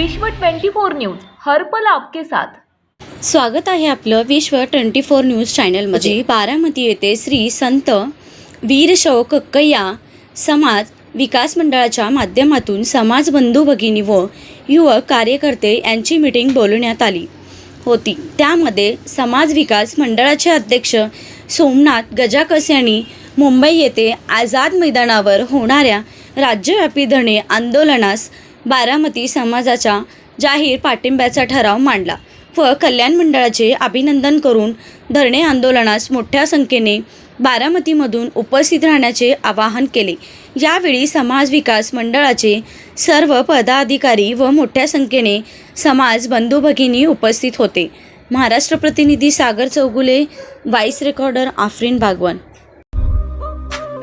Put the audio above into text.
विश्व 24 न्यूज हर पल आपके साथ. स्वागत आहे आपलं विश्व ट्वेंटी फोर न्यूज चॅनलमध्ये. बारामती येथे श्री संत वीरशव कक्कय्या समाज विकास मंडळाच्या माध्यमातून समाज बंधू भगिनी व युवक कार्यकर्ते यांची मीटिंग बोलवण्यात आली होती. त्यामध्ये समाज विकास मंडळाचे अध्यक्ष सोमनाथ गजाकस यांनी मुंबई येथे आझाद मैदानावर होणाऱ्या राज्यव्यापी धरणे आंदोलनास बारामती समाजाच्या जाहीर पाठिंब्याचा ठराव मांडला व कल्याण मंडळाचे अभिनंदन करून धरणे आंदोलनास मोठ्या संख्येने बारामतीमधून उपस्थित राहण्याचे आवाहन केले. यावेळी समाज विकास मंडळाचे सर्व पदाधिकारी व मोठ्या संख्येने समाज बंधू भगिनी उपस्थित होते. महाराष्ट्र प्रतिनिधी सागर चौगुले व्हाईस रेकॉर्डर आफरीन भागवन